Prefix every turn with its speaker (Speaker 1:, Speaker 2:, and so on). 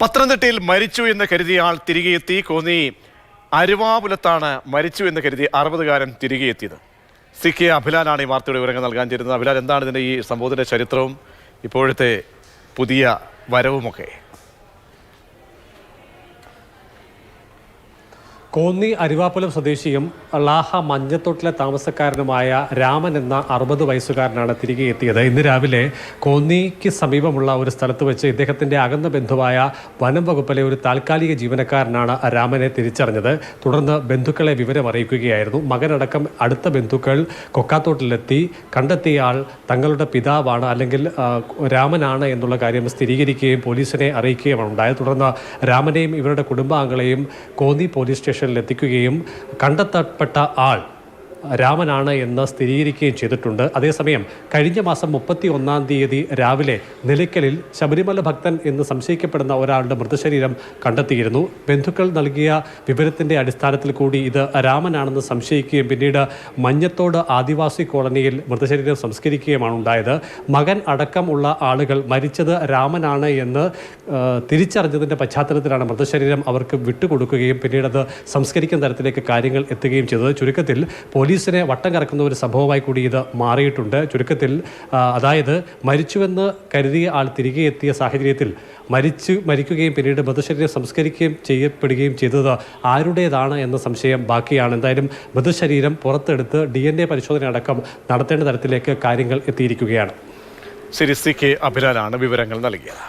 Speaker 1: പത്തനംതിട്ടയിൽ മരിച്ചു എന്ന് കരുതിയ ആൾ തിരികെ എത്തി കോന്നി അരുവാപുലത്താണ് മരിച്ചു എന്ന് കരുതി അറുപതുകാരൻ തിരികെ എത്തിയത് സി കെ അഭിലാനാണ് ഈ വാർത്തയുടെ വിവരങ്ങൾ നൽകാൻ ചേരുന്നത് അഭിലാൽ എന്താണ് ഇതിന്റെ ഈ സംഭവത്തിന്റെ ചരിത്രവും ഇപ്പോഴത്തെ പുതിയ വരവുമൊക്കെ?
Speaker 2: കോന്നി അരിവാപ്പുലം സ്വദേശിയും ലാഹ മഞ്ഞത്തോട്ടിലെ താമസക്കാരനുമായ രാമൻ എന്ന അറുപത് വയസ്സുകാരനാണ് തിരികെ എത്തിയത്. ഇന്ന് രാവിലെ കോന്നിക്ക് സമീപമുള്ള ഒരു സ്ഥലത്ത് വെച്ച് ഇദ്ദേഹത്തിന്റെ അകന്ന ബന്ധുവായ വനം വകുപ്പിലെ ഒരു താൽക്കാലിക ജീവനക്കാരനാണ് രാമനെ തിരിച്ചറിഞ്ഞത്. തുടർന്ന് ബന്ധുക്കളെ വിവരം അറിയിക്കുകയായിരുന്നു. മകനടക്കം അടുത്ത ബന്ധുക്കൾ കൊക്കാത്തോട്ടിലെത്തി. കണ്ടെത്തിയ ആൾ തങ്ങളുടെ പിതാവാണ് അല്ലെങ്കിൽ രാമനാണ് എന്നുള്ള കാര്യം സ്ഥിരീകരിക്കുകയും പോലീസിനെ അറിയിക്കുകയുമാണ് ഉണ്ടായത്. തുടർന്ന് രാമനെയും ഇവരുടെ കുടുംബാംഗങ്ങളെയും കോന്നി പോലീസ് സ്റ്റേഷനിൽ എത്തിക്കുകയും കണ്ടെത്തപ്പെട്ട ആൾ രാമനാണ് എന്ന് സ്ഥിരീകരിക്കുകയും ചെയ്തിട്ടുണ്ട്. അതേസമയം കഴിഞ്ഞ മാസം മുപ്പത്തി ഒന്നാം തീയതി രാവിലെ നിലയ്ക്കലിൽ ശബരിമല ഭക്തൻ എന്ന് സംശയിക്കപ്പെടുന്ന ഒരാളുടെ മൃതശരീരം കണ്ടെത്തിയിരുന്നു. ബന്ധുക്കൾ നൽകിയ വിവരത്തിന്റെ അടിസ്ഥാനത്തിൽ കൂടി ഇത് രാമനാണെന്ന് സംശയിക്കുകയും പിന്നീട് മഞ്ഞത്തോട് ആദിവാസി കോളനിയിൽ മൃതശരീരം സംസ്കരിക്കുകയുമാണ് ഉണ്ടായത്. മകൻ അടക്കമുള്ള ആളുകൾ മരിച്ചത് രാമനാണ് എന്ന് തിരിച്ചറിഞ്ഞതിന്റെ പശ്ചാത്തലത്തിലാണ് മൃതശരീരം അവർക്ക് വിട്ടുകൊടുക്കുകയും പിന്നീട് അത് സംസ്കരിക്കുന്ന തരത്തിലേക്ക് കാര്യങ്ങൾ എത്തുകയും ചെയ്തത്. ചുരുക്കത്തിൽ പോലീസിനെ വട്ടം കറക്കുന്ന ഒരു സംഭവമായി കൂടി ഇത് മാറിയിട്ടുണ്ട്. ചുരുക്കത്തിൽ അതായത് മരിച്ചുവെന്ന് കരുതിയ ആൾ തിരികെ എത്തിയ സാഹചര്യത്തിൽ മരിച്ചു മരിക്കുകയും പിന്നീട് മൃതശരീരം സംസ്കരിക്കുകയും ചെയ്യപ്പെടുകയും ചെയ്തത് ആരുടേതാണ് എന്ന സംശയം ബാക്കിയാണ്. എന്തായാലും മൃതശരീരം പുറത്തെടുത്ത് ഡി എൻ എ പരിശോധന അടക്കം നടത്തേണ്ട തരത്തിലേക്ക് കാര്യങ്ങൾ എത്തിയിരിക്കുകയാണ്.
Speaker 1: ശരി സി കെ അഭിലാലാണ് വിവരങ്ങൾ നൽകിയത്.